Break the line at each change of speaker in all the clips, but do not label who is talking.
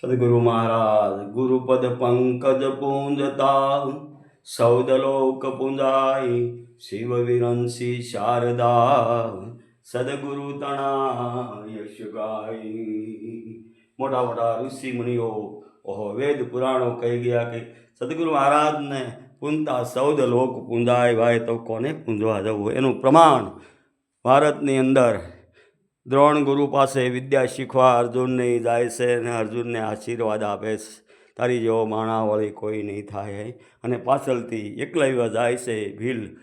સદગુરુ મહારાજ ગુરુપદ પંકજ પૂંજતા સૌદલોક પૂંજાય શિવ વિરંસી શારદા, સદગુરુ તણા યશ ગાય મોટા મોટા ઋષિ મુનિઓ, ઓહો, વેદ પુરાણો કહી ગયા કે સદગુરુ મહારાજને પૂંજતા સૌદ લોક પૂંજાય ભાઈ તો કોને પૂંજવા જવું? એનું પ્રમાણ ભારતની અંદર દ્રોણ ગુરુ પાસે વિદ્યા શીખવા અર્જુનને જાય છે અને અર્જુનને આશીર્વાદ આપે છે. તારી જેવો માણાવળી કોઈ નહીં થાય. અને પાછળથી એકલવ્ય જાય છે ભીલ.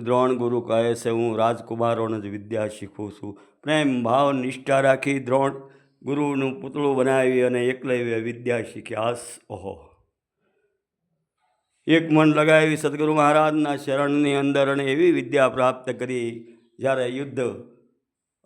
દ્રોણ ગુરુ કહે છે, હું રાજકુમારોને જ વિદ્યા શીખું છું. પ્રેમ, ભાવ, નિષ્ઠા રાખી દ્રોણ ગુરુનું પૂતળું બનાવી અને એકલવ્ય વિદ્યા શીખ્યા ઓહો. એક મન લગાવી સદગુરુ મહારાજના શરણની અંદર અને એવી વિદ્યા પ્રાપ્ત કરી જ્યારે યુદ્ધ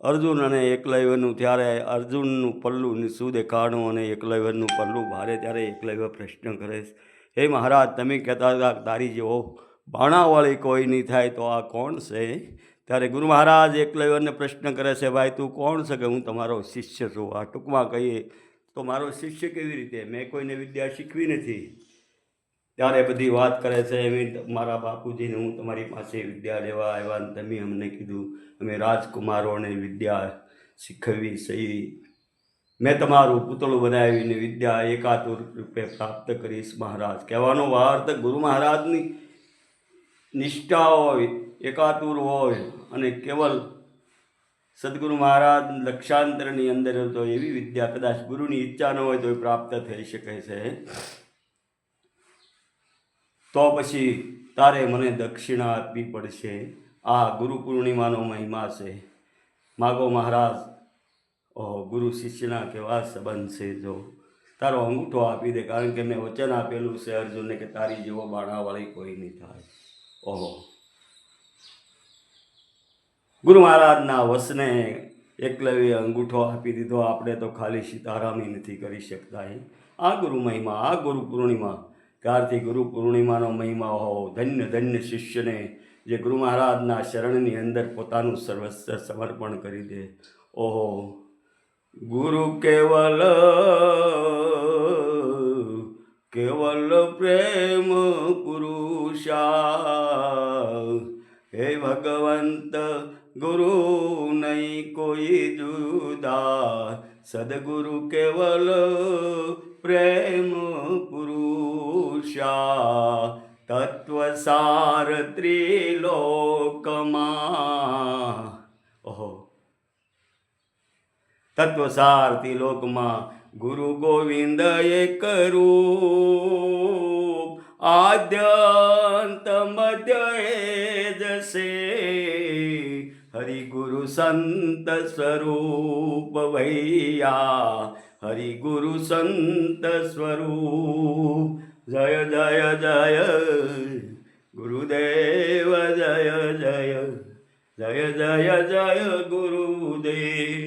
અર્જુન અને એકલવ્યનું, ત્યારે અર્જુનનું પલ્લું શું દેખાણું અને એકલવ્યનું પલ્લું ભારે, ત્યારે એકલવ્ય પ્રશ્ન કરે છે. હે મહારાજ, તમે કહેતા હતા તારી જેવો બાણાવાળી કોઈ નહીં થાય, તો આ કોણ છે? ત્યારે ગુરુ મહારાજ એકલવ્યને પ્રશ્ન કરે છે, ભાઈ, તું કોણ છે? કે હું તમારો શિષ્ય છું. આ ટૂંકમાં કહીએ તો મારો શિષ્ય કેવી રીતે? મેં કોઈને વિદ્યા શીખવી નથી. ત્યારે બધી વાત કરે છે એમ મારા બાપુજીને હું તમારી પાસે વિદ્યા લેવા આવ્યા અને તમે અમને કીધું, અમે રાજકુમારોને વિદ્યા શીખવી, સહી. મેં તમારું પૂતળું બનાવીને વિદ્યા એકાતુર રૂપે પ્રાપ્ત કરીશ, મહારાજ. કહેવાનો અર્થ ગુરુ મહારાજની નિષ્ઠા હોય, એકાતુર હોય અને કેવલ સદગુરુ મહારાજ લક્ષાંતરની અંદર તો એવી વિદ્યા કદાચ ગુરુની ઈચ્છા ન હોય તો એ પ્રાપ્ત થઈ શકે છે. તો પછી તારે મને દક્ષિણા આપવી પડશે. આ ગુરુ પૂર્ણિમાનો મહિમા છે. માગો મહારાજ ઓહો ગુરુ શિષ્યના કેવા સંબંધ છે જો. તારો અંગૂઠો આપી દે, કારણ કે મેં વચન આપેલું છે અર્જુનને કે તારી જેવો બાણાવાળી કોઈ નહીં થાય. ઓહો. ગુરુ મહારાજના વસને એકલવ્ય અંગૂઠો આપી દીધો. આપણે તો ખાલી સીતારામી નથી કરી શકતા એ આ ગુરુ મહિમા, આ ગુરુ પૂર્ણિમા ત્યારથી ગુરુ પૂર્ણિમાનો મહિમા હો. ધન્ય ધન્ય શિષ્યને જે ગુરુ મહારાજના શરણની અંદર પોતાનું સર્વસ્વ સમર્પણ કરી દે. ઓહો. ગુરુ કેવલ કેવલ પ્રેમ પુરુષા હે ભગવંત, ગુરુ નહીં કોઈ જુદા. સદગુરુ કેવલ પ્રેમ પુરુષા તત્વસાર ત્રિલોકમાં ઓહો તત્વસાર ત્રિલોકમાં ગુરુ ગોવિંદ એ કરું આદ્યંત મધ્ય એ જશે હરિ ગુરુ સંત સ્વરૂપ ભૈયા હરિ ગુરુ સંત સ્વરૂપ જય જય જય ગુરુદેવ જય જય જય જય જય ગુરુદેવ